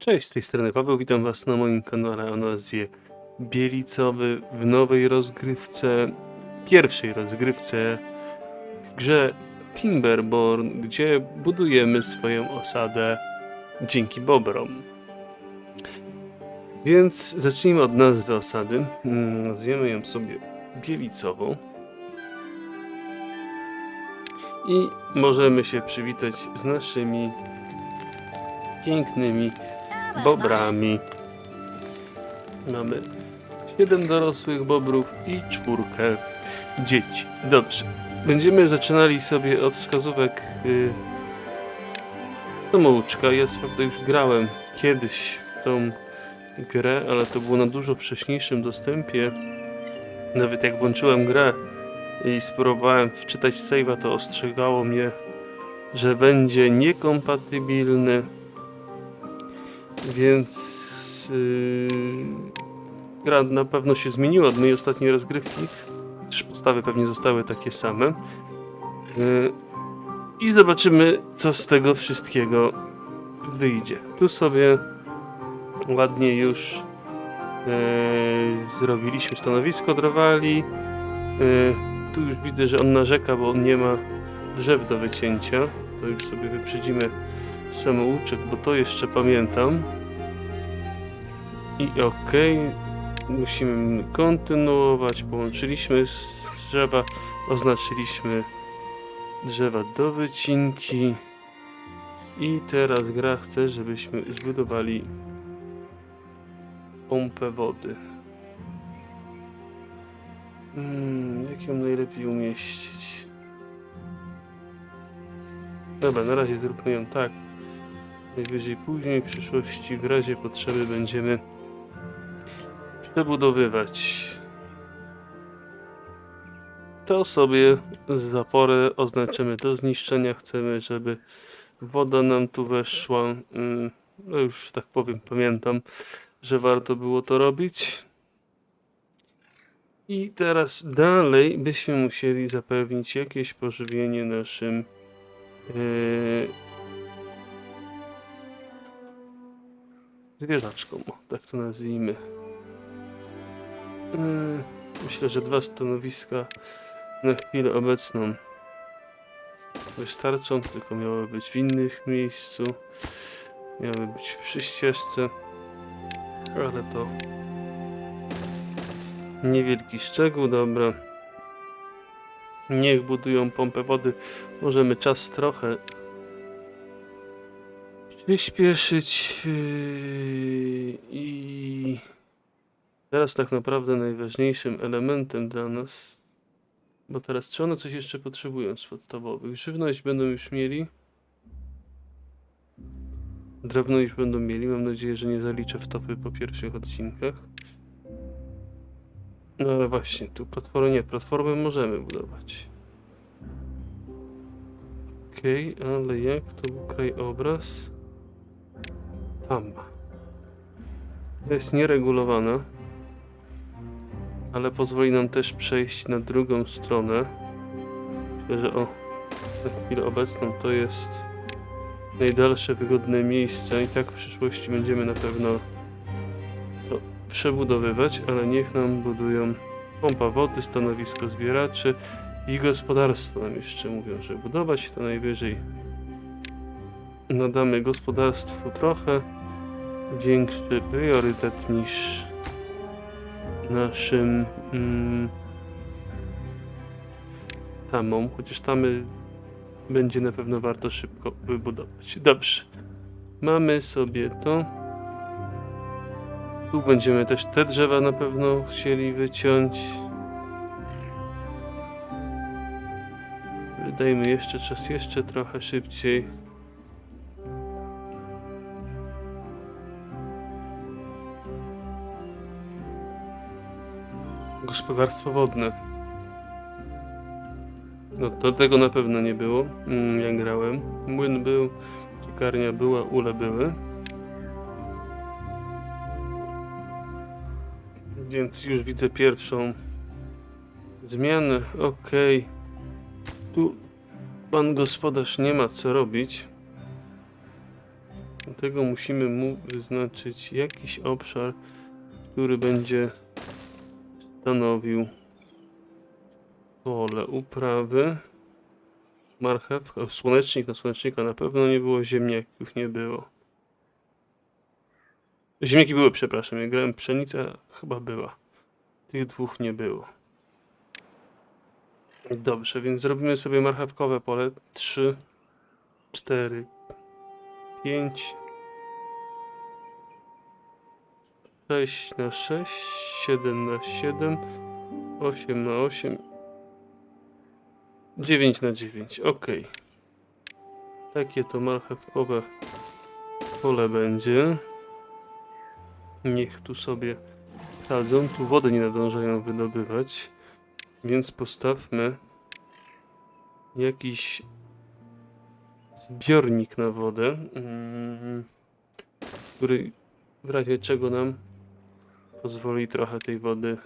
Cześć, z tej strony Paweł, witam Was na moim kanale o nazwie Bielicowy w nowej rozgrywce, pierwszej rozgrywce w grze Timberborn, gdzie budujemy swoją osadę dzięki bobrom. Więc zacznijmy od nazwy osady. Mm, Nazwiemy ją sobie Bielicową. I możemy się przywitać z naszymi pięknymi bobrami. Mamy 7 dorosłych bobrów i czwórkę dzieci. Dobrze. Będziemy zaczynali sobie od wskazówek y, samouczka. Ja prawda już grałem kiedyś w tą grę, ale to było na dużo wcześniejszym dostępie. Nawet jak włączyłem grę i spróbowałem wczytać save'a, to ostrzegało mnie, że będzie niekompatybilny. Więc yy, gra na pewno się zmieniła od mojej ostatniej rozgrywki. Też podstawy pewnie zostały takie same. Yy, I zobaczymy, co z tego wszystkiego wyjdzie. Tu sobie ładnie już yy, zrobiliśmy stanowisko drwali. Yy, tu już widzę, że on narzeka, bo on nie ma drzew do wycięcia. To już sobie wyprzedzimy samouczek, bo to jeszcze pamiętam. I okej, musimy kontynuować. Połączyliśmy drzewa, oznaczyliśmy drzewa do wycinki. I teraz gra chce, żebyśmy zbudowali pompę wody. Hmm, jak ją najlepiej umieścić? Dobra, na razie zróbmy ją tak. Najwyżej później w przyszłości w razie potrzeby będziemy przebudowywać. To sobie zaporę oznaczymy do zniszczenia. Chcemy, żeby woda nam tu weszła. Mm, No już tak powiem, pamiętam, że warto było to robić. I teraz dalej byśmy musieli zapewnić jakieś pożywienie naszym yy, zwierzaczkom, o, tak to nazwijmy. Yy, Myślę, że dwa stanowiska na chwilę obecną wystarczą, tylko miały być w innych miejscu. Miały być przy ścieżce, ale to niewielki szczegół, dobra. Niech budują pompę wody. Możemy czas trochę przyspieszyć yy, i teraz tak naprawdę najważniejszym elementem dla nas, bo teraz czy one coś jeszcze potrzebują z podstawowych? Żywność będą już mieli. Drewno już będą mieli. Mam nadzieję, że nie zaliczę wtopy po pierwszych odcinkach. No ale właśnie, tu platformy nie, platformy możemy budować. Okej, ale jak był krajobraz? Tam. To jest nieregulowana, ale pozwoli nam też przejść na drugą stronę. Myślę, że o, na chwilę obecną to jest najdalsze wygodne miejsce i tak w przyszłości będziemy na pewno to przebudowywać, ale niech nam budują pompa wody, stanowisko zbieraczy i gospodarstwo nam jeszcze mówią, że budować to najwyżej nadamy gospodarstwu trochę większy priorytet niż naszym mm, tamom, chociaż tamy będzie na pewno warto szybko wybudować. Dobrze. Mamy sobie to. Tu będziemy też te drzewa na pewno chcieli wyciąć. Wydajmy jeszcze czas jeszcze trochę szybciej. Gospodarstwo wodne. No to tego na pewno nie było, mm, jak grałem. Młyn był, ciekarnia była, ule były. Więc już widzę pierwszą zmianę. Okej. Tu pan gospodarz nie ma co robić. Dlatego musimy mu wyznaczyć jakiś obszar, który będzie stanowił pole uprawy. Marchewka, słonecznik na słonecznika na pewno nie było, ziemniaków nie było. Ziemniaki były, przepraszam, ja grałem pszenica, chyba była. Tych dwóch nie było. Dobrze, więc zrobimy sobie marchewkowe pole. 3, 4, 5, 6 na 6, 7 na 7, 8 na 8, 9 na 9. Ok. Takie to marchewkowe pole będzie. Niech tu sobie sadzą. Tu wody nie nadążają wydobywać. Więc postawmy jakiś zbiornik na wodę, mm, który w razie czego nam pozwoli trochę tej wody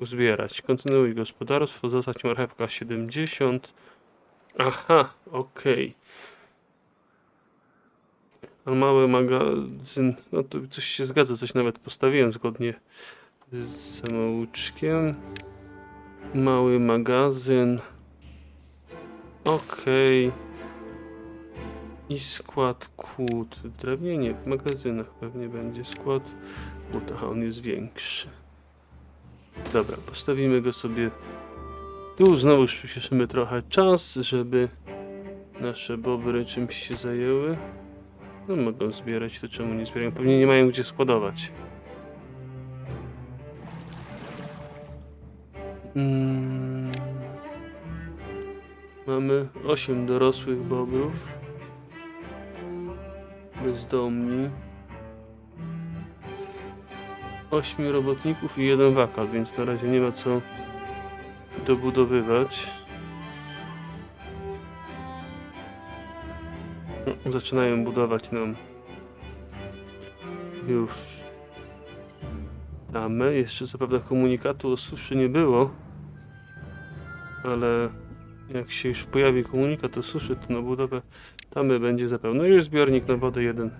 uzbierać. Kontynuuj gospodarstwo, zasadź marchewka 70. Aha, okej. A mały magazyn, no to coś się zgadza, coś nawet postawiłem zgodnie z samouczkiem. Mały magazyn. Okej. I skład kłód. Drewnienie w magazynach pewnie będzie skład kłód. Aha, on jest większy. Dobra, postawimy go sobie tu. Znowu przyspieszymy trochę czas, żeby nasze bobry czymś się zajęły. No mogą zbierać, to czemu nie zbierają? Pewnie nie mają gdzie składować. Mm. Mamy 8 dorosłych bobrów. Bezdomni. 8 robotników i jeden wakal, więc na razie nie ma co dobudowywać. No, zaczynają budować nam już tamę. Jeszcze co prawda komunikatu o suszy nie było, ale jak się już pojawi komunikat o suszy, to na budowę tamy będzie zapewne. No już zbiornik na wodę jeden.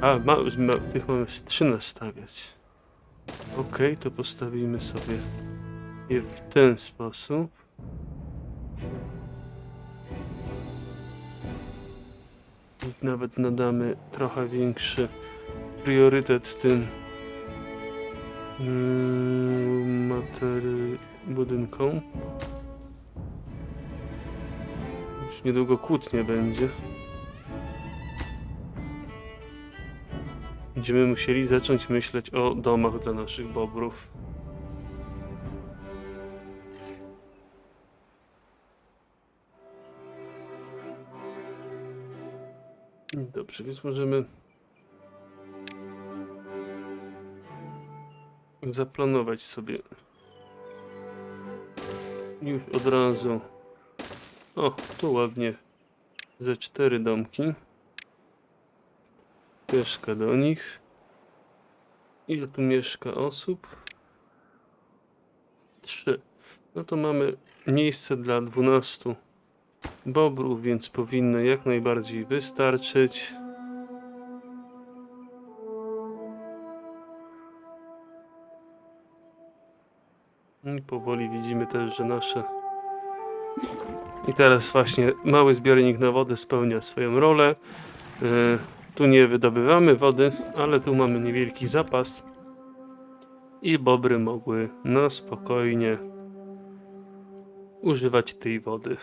A, ma, ma, tych mamy z trzy nastawiać. Ok, to postawimy sobie je w ten sposób. I nawet nadamy trochę większy priorytet tym materi budynkom. Już niedługo kłótnie będzie. Będziemy musieli zacząć myśleć o domach dla naszych bobrów. Dobrze, więc możemy zaplanować sobie już od razu. O, tu ładnie ze cztery domki. Mieszka do nich. Ile tu mieszka osób? Trzy. No to mamy miejsce dla 12 bobrów, więc powinno jak najbardziej wystarczyć. I powoli widzimy też, że nasze. I teraz właśnie mały zbiornik na wodę spełnia swoją rolę. Yy, tu nie wydobywamy wody, ale tu mamy niewielki zapas. I bobry mogły na spokojnie używać tej wody.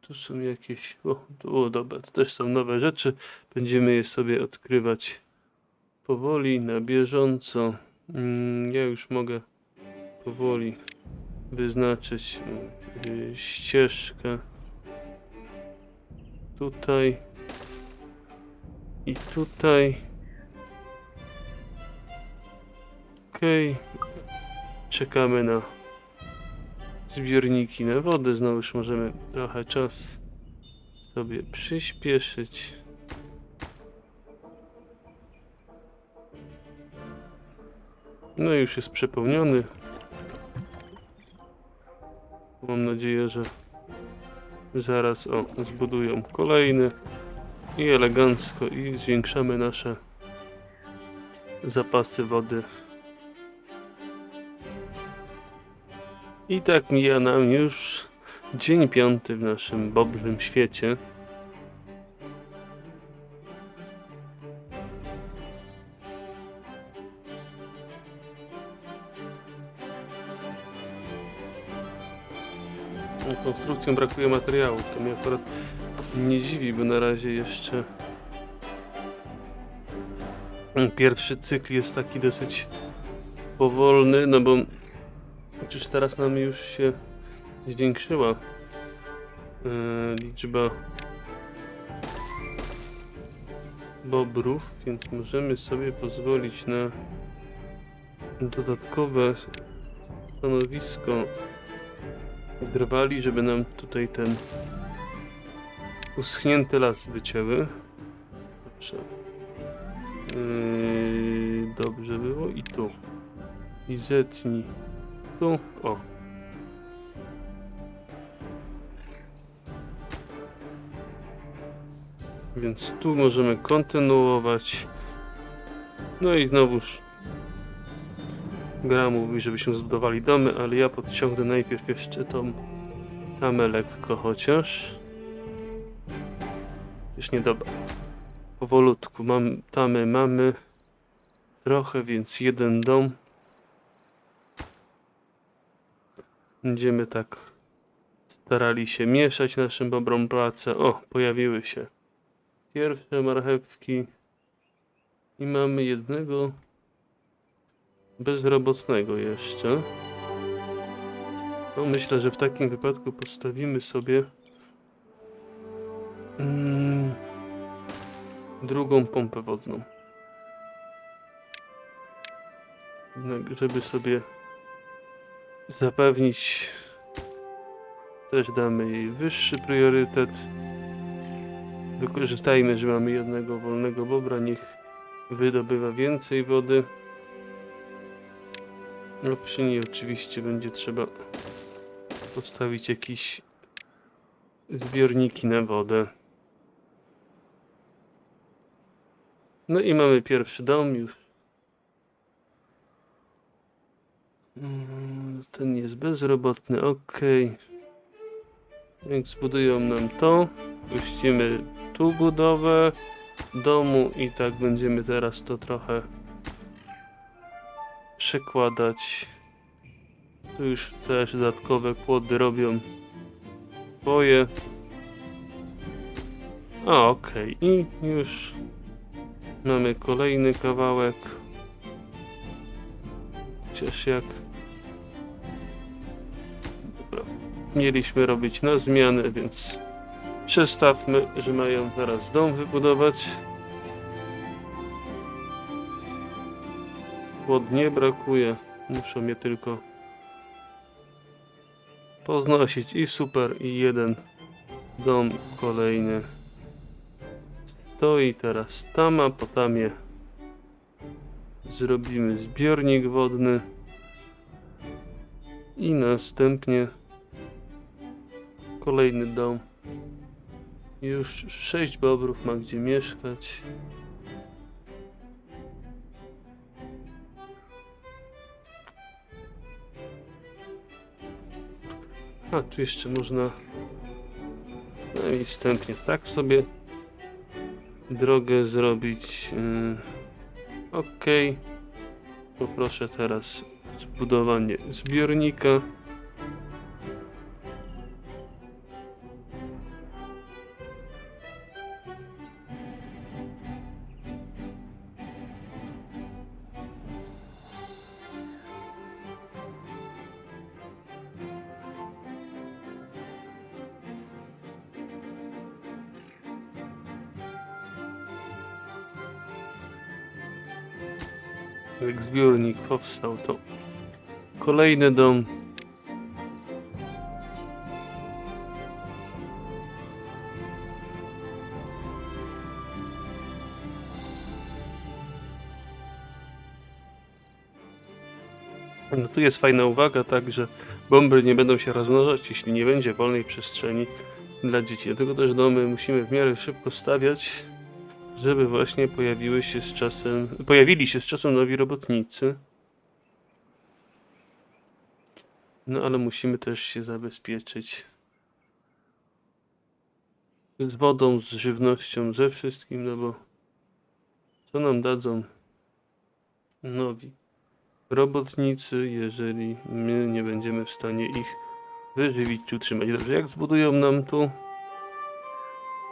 Tu są jakieś. O, o, dobra, to też są nowe rzeczy. Będziemy je sobie odkrywać powoli, na bieżąco. Mm, ja już mogę powoli wyznaczyć y, ścieżkę. Tutaj i tutaj. Okej. Czekamy na zbiorniki na wodę. Znowu już możemy trochę czas sobie przyspieszyć. No i już jest przepełniony. Mam nadzieję, że zaraz o, zbudują kolejny i elegancko i zwiększamy nasze zapasy wody. I tak mija nam już dzień piąty w naszym bobrzym świecie. Konstrukcją brakuje materiałów. To mnie akurat nie dziwi, bo na razie jeszcze pierwszy cykl jest taki dosyć powolny, no bo przecież teraz nam już się zwiększyła e, liczba bobrów, więc możemy sobie pozwolić na dodatkowe stanowisko drwali, żeby nam tutaj ten uschnięty las wycięły. Dobrze. Yy, dobrze było i tu. I zetnij. Tu. O. Więc tu możemy kontynuować. No i znowuż gra mówi, żebyśmy zbudowali domy, ale ja podciągnę najpierw jeszcze tą tamę lekko chociaż. Już nie dobra. Powolutku. Mam, tamy mamy trochę, więc jeden dom. Będziemy tak starali się mieszać naszym bobrom pracę. O, pojawiły się pierwsze marchewki. I mamy jednego bezrobotnego jeszcze. No myślę, że w takim wypadku postawimy sobie mm, drugą pompę wodną. Jednak, Żeby sobie zapewnić też damy jej wyższy priorytet. Wykorzystajmy, że mamy jednego wolnego bobra, niech wydobywa więcej wody. No przy niej oczywiście będzie trzeba postawić jakieś zbiorniki na wodę. No i mamy pierwszy dom już. Mm, Ten jest bezrobotny, ok. Jak zbudują nam to, puścimy tu budowę domu i tak będziemy teraz to trochę przekładać. Tu już też dodatkowe kłody robią swoje. A, okej. I już mamy kolejny kawałek. Chociaż jak... Dobra. Mieliśmy robić na zmianę, więc przestawmy, że mają teraz dom wybudować. Wod nie brakuje. Muszą je tylko poznosić. I super i jeden dom kolejny. Stoi teraz tam, a po tamie zrobimy zbiornik wodny. I następnie kolejny dom. Już sześć bobrów ma gdzie mieszkać A, tu jeszcze można no wstępnie tak sobie drogę zrobić. Yy, ok. Poproszę teraz zbudowanie zbiornika. Powstał, to kolejny dom. No tu jest fajna uwaga, tak, że bomby nie będą się rozmnażać, jeśli nie będzie wolnej przestrzeni dla dzieci. Dlatego też domy musimy w miarę szybko stawiać, żeby właśnie pojawiły się z czasem, pojawili się z czasem nowi robotnicy. No ale musimy też się zabezpieczyć z wodą, z żywnością, ze wszystkim, no bo co nam dadzą nowi robotnicy, jeżeli my nie będziemy w stanie ich wyżywić czy utrzymać. Dobrze, jak zbudują nam tu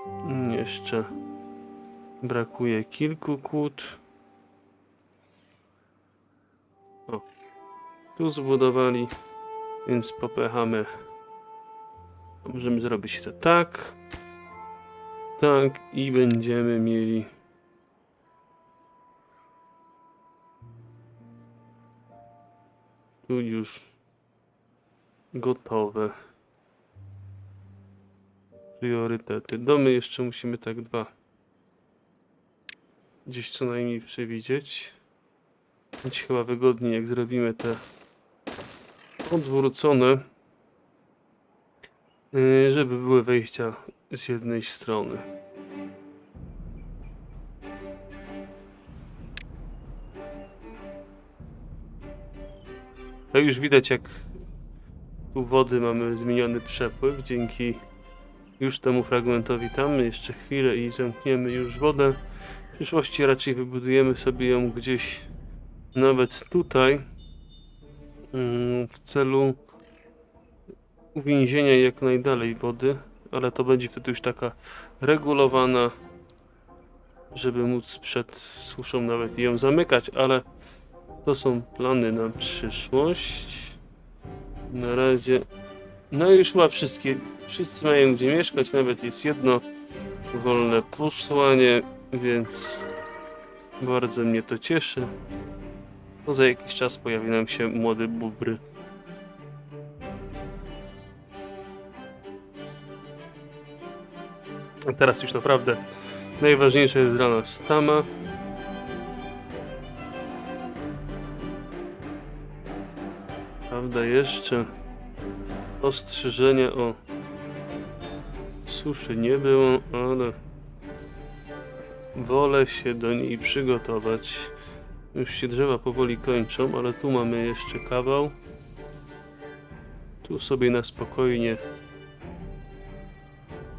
Mm, jeszcze brakuje kilku kłód. O, tu zbudowali, więc popychamy. Możemy zrobić to tak. Tak i będziemy mieli tu już gotowe priorytety. Domy jeszcze musimy tak dwa gdzieś co najmniej przewidzieć. Będzie chyba wygodniej jak zrobimy te odwrócone, yy, żeby były wejścia z jednej strony. No już widać jak tu wody mamy zmieniony przepływ dzięki już temu fragmentowi tam. Jeszcze chwilę i zamkniemy już wodę. W przyszłości raczej wybudujemy sobie ją gdzieś nawet tutaj w celu uwięzienia jak najdalej wody, ale to będzie wtedy już taka regulowana, żeby móc przed suszą nawet ją zamykać, ale to są plany na przyszłość. Na razie. No już chyba wszystkie. Wszyscy mają gdzie mieszkać, nawet jest jedno wolne posłanie, więc bardzo mnie to cieszy. To za jakiś czas pojawi nam się młody bubry. A teraz już naprawdę najważniejsza jest rana stama. Prawda, jeszcze ostrzeżenia o suszy nie było, ale wolę się do niej przygotować. Już się drzewa powoli kończą, ale tu mamy jeszcze kawał. Tu sobie na spokojnie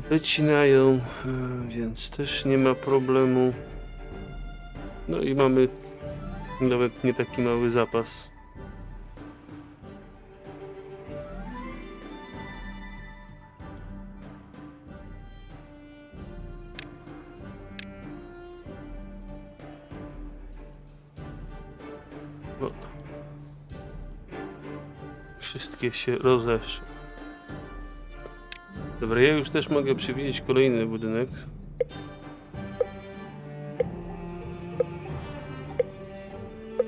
wycinają, e, więc też nie ma problemu. No i mamy nawet nie taki mały zapas. Wszystkie się rozeszły. Dobra, ja już też mogę przewidzieć kolejny budynek.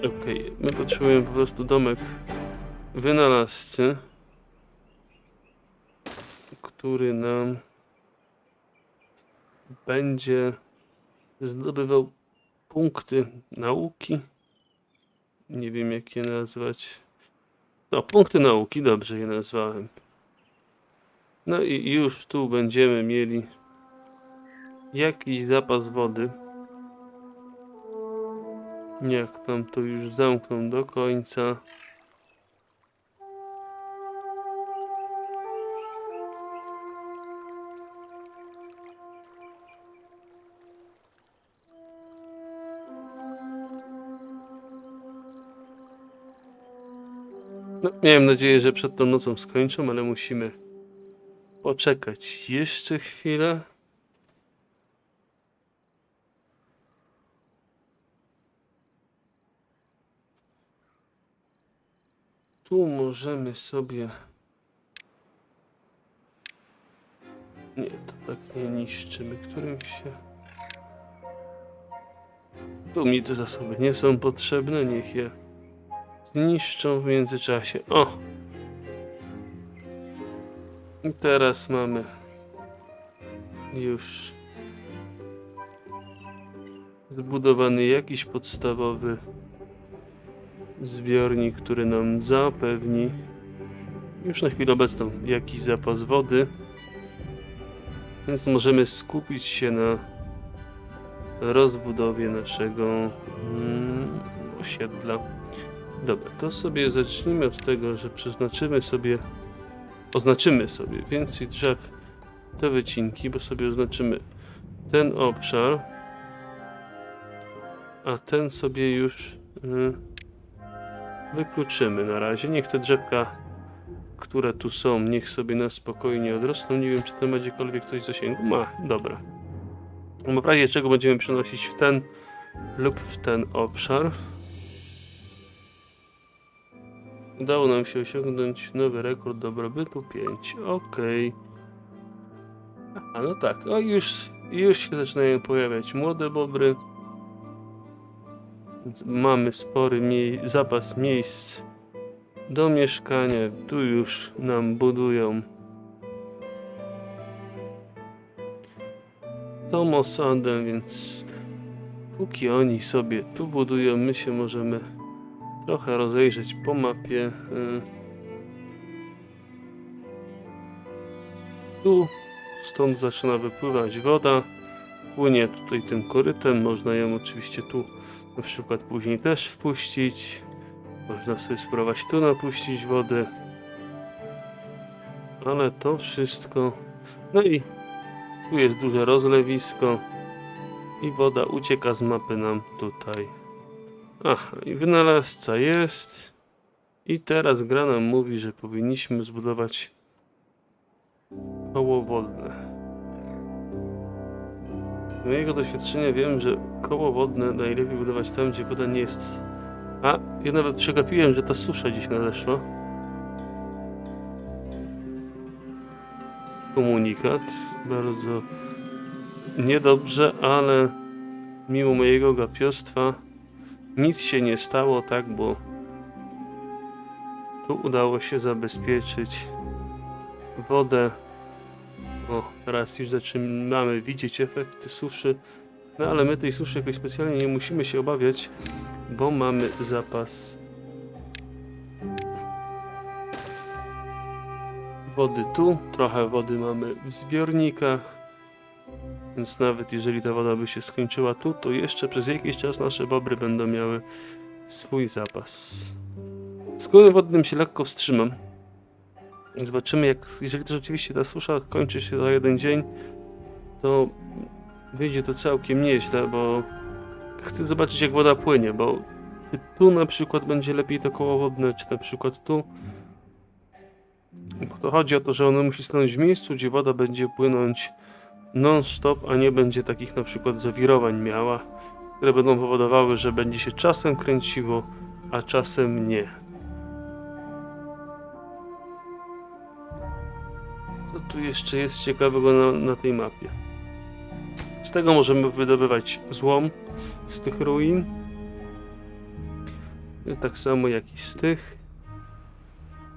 Okej, my potrzebujemy po prostu domek wynalazcy, który nam będzie zdobywał punkty nauki. Nie wiem jak je nazwać. No, punkty nauki, dobrze je nazwałem. No i już tu będziemy mieli jakiś zapas wody. Jak nam to już zamkną do końca. No, miałem nadzieję, że przed tą nocą skończą, ale musimy poczekać jeszcze chwilę. Tu możemy sobie. Nie, to tak nie niszczymy którymś się. Tu mi te zasoby nie są potrzebne, niech je zniszczą w międzyczasie. O! I teraz mamy już zbudowany jakiś podstawowy zbiornik, który nam zapewni już na chwilę obecną jakiś zapas wody. Więc możemy skupić się na rozbudowie naszego mm, osiedla. Dobra, to sobie zacznijmy od tego, że przeznaczymy sobie, oznaczymy sobie więcej drzew te wycinki, bo sobie oznaczymy ten obszar, a ten sobie już y, wykluczymy na razie. Niech te drzewka, które tu są, niech sobie na spokojnie odrosną. Nie wiem, czy ten ma gdziekolwiek coś w zasięgu. Ma, dobra. W razie czego będziemy przenosić w ten lub w ten obszar. Udało nam się osiągnąć nowy rekord dobrobytu 5. Okej. A no tak, o już, już się zaczynają pojawiać młode bobry. Mamy spory mie zapas miejsc do mieszkania. Tu już nam budują tą osadę, więc póki oni sobie tu budują, my się możemy trochę rozejrzeć po mapie. y. Tu stąd zaczyna wypływać woda. Płynie tutaj tym korytem. Można ją oczywiście tu na przykład później też wpuścić. Można sobie spróbować tu napuścić wodę. Ale to wszystko. No i tu jest duże rozlewisko. I woda ucieka z mapy nam tutaj. Aha, i wynalazca jest. I teraz gra nam mówi, że powinniśmy zbudować koło wodne. Z mojego doświadczenia wiem, że koło wodne najlepiej budować tam, gdzie woda nie jest. A, ja nawet przegapiłem, że ta susza dziś nadeszła. Komunikat. Bardzo niedobrze, ale mimo mojego gapiostwa nic się nie stało, tak, bo tu udało się zabezpieczyć wodę. O, teraz już zaczynamy widzieć efekty suszy. No ale my tej suszy jakoś specjalnie nie musimy się obawiać, bo mamy zapas wody tu, trochę wody mamy w zbiornikach. Więc nawet jeżeli ta woda by się skończyła tu, to jeszcze przez jakiś czas nasze bobry będą miały swój zapas. Z wodnym się lekko wstrzymam. Zobaczymy, jak jeżeli to rzeczywiście ta susza kończy się za jeden dzień, to wyjdzie to całkiem nieźle, bo chcę zobaczyć, jak woda płynie, bo czy tu na przykład będzie lepiej to koło wodne, czy na przykład tu. Bo to chodzi o to, że ono musi stanąć w miejscu, gdzie woda będzie płynąć non-stop, a nie będzie takich na przykład zawirowań miała, które będą powodowały, że będzie się czasem kręciło, a czasem nie. Co tu jeszcze jest ciekawego na, na tej mapie? Z tego możemy wydobywać złom z tych ruin. Tak samo jak i z tych.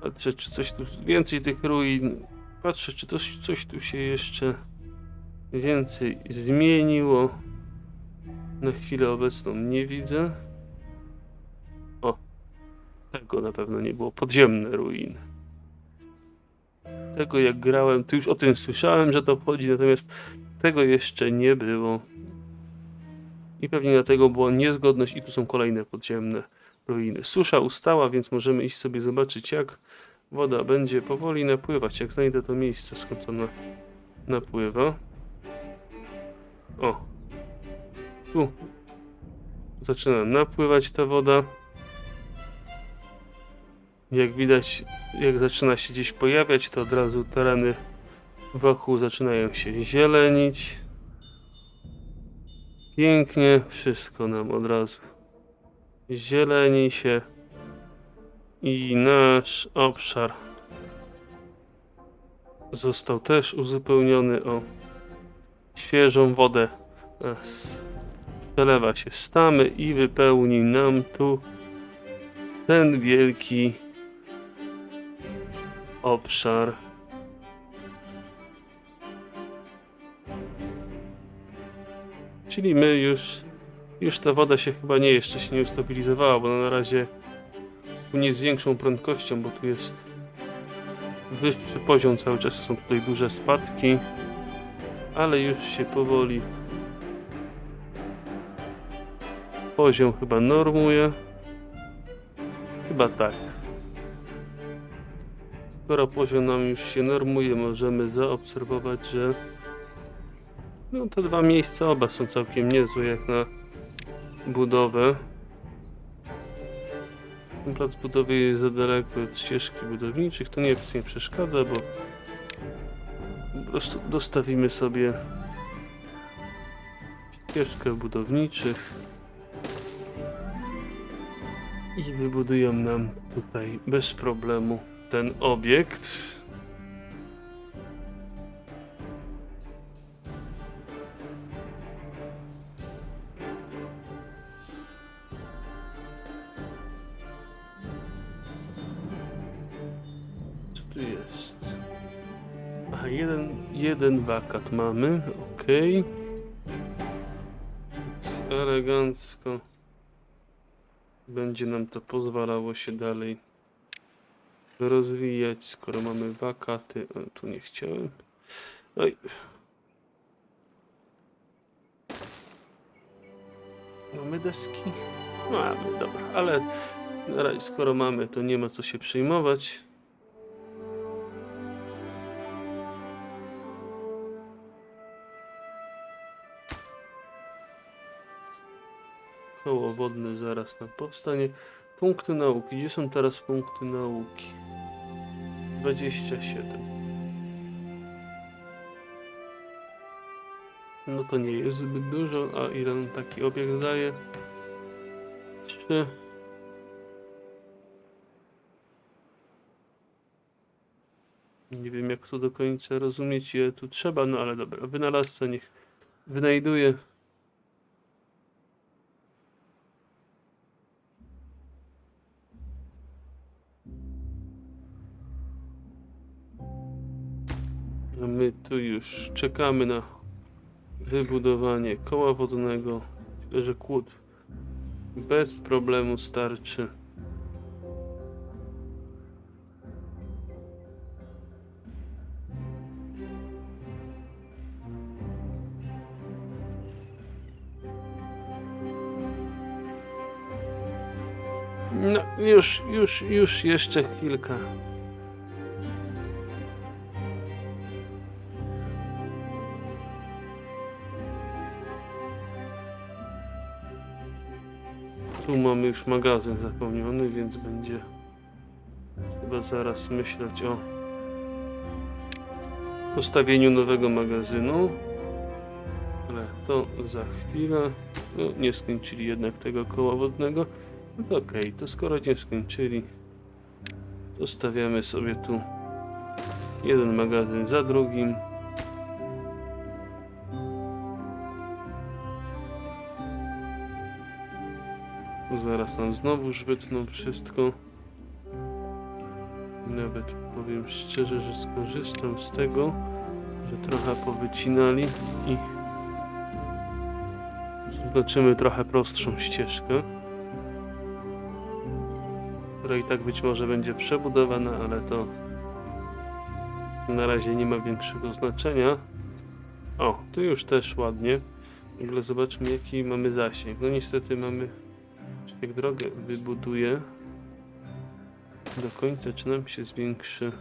Patrzę, czy coś tu więcej tych ruin. Patrzę, czy coś, coś tu się jeszcze więcej zmieniło. Na chwilę obecną nie widzę. O, tego na pewno nie było. Podziemne ruiny. Tego jak grałem, to już o tym słyszałem, że to wchodzi, natomiast tego jeszcze nie było. I pewnie dlatego była niezgodność i tu są kolejne podziemne ruiny. Susza ustała, więc możemy iść sobie zobaczyć jak woda będzie powoli napływać. Jak znajdę to miejsce, skąd ona napływa. O. Tu. Zaczyna napływać ta woda. Jak widać, jak zaczyna się gdzieś pojawiać, to od razu tereny wokół zaczynają się zielenić. Pięknie, wszystko nam od razu zieleni się i nasz obszar został też uzupełniony o świeżą wodę. Przelewa się stamy i wypełni nam tu ten wielki obszar. Czyli my już, już ta woda się chyba nie jeszcze się nie ustabilizowała, bo na razie płynie z większą prędkością, bo tu jest wyższy poziom, cały czas są tutaj duże spadki, ale już się powoli poziom chyba normuje. Chyba tak. Skoro poziom nam już się normuje, możemy zaobserwować, że no te dwa miejsca oba są całkiem niezłe jak na budowę. Plac budowy jest za daleko od ścieżki budowniczych, to nie, nie przeszkadza, bo dostawimy sobie ścieżkę budowniczych i wybudują nam tutaj bez problemu ten obiekt. Wakat mamy, ok. Elegancko. Będzie nam to pozwalało się dalej rozwijać, skoro mamy wakaty. O, tu nie chciałem. Oj. Mamy deski? Mamy, dobra, ale skoro mamy, to nie ma co się przejmować. Koło wodne zaraz nam powstanie. Punkty nauki. Gdzie są teraz punkty nauki? 27. No to nie jest zbyt dużo, a ile nam taki obiekt daje? 3. Nie wiem jak to do końca rozumieć, ile tu trzeba, no ale dobra. Wynalazca niech wynajduje. Tu już czekamy na wybudowanie koła wodnego. Myślę, że kłód bez problemu starczy. No, już, już, już jeszcze chwilkę. Tu mamy już magazyn zapełniony, więc będzie chyba zaraz myśleć o postawieniu nowego magazynu. Ale to za chwilę. No, nie skończyli jednak tego koła wodnego. No to okej, to skoro nie skończyli, to stawiamy sobie tu jeden magazyn za drugim. Zaraz nam znowu wytną wszystko. Nawet powiem szczerze, że skorzystam z tego, że trochę powycinali i zobaczymy trochę prostszą ścieżkę, która i tak być może będzie przebudowana, ale to na razie nie ma większego znaczenia. O, tu już też ładnie. W ogóle zobaczmy jaki mamy zasięg. No niestety mamy jak drogę wybuduję do końca, czy nam się zwiększy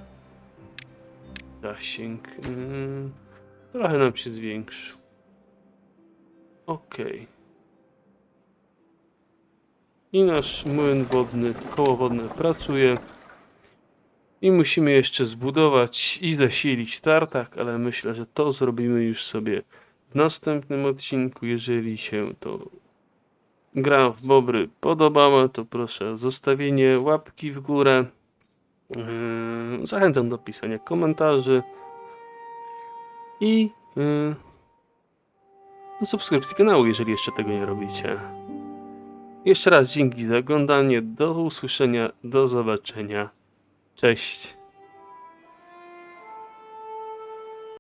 zasięg? Mm, trochę nam się zwiększył. Ok. I nasz młyn wodny, koło wodne pracuje. I musimy jeszcze zbudować i zasilić tartak, ale myślę, że to zrobimy już sobie w następnym odcinku, jeżeli się to gra w Bobry podobała, to proszę o zostawienie łapki w górę. Yy, Zachęcam do pisania komentarzy i yy, do subskrypcji kanału, jeżeli jeszcze tego nie robicie. Jeszcze raz dzięki za oglądanie, do usłyszenia, do zobaczenia. Cześć.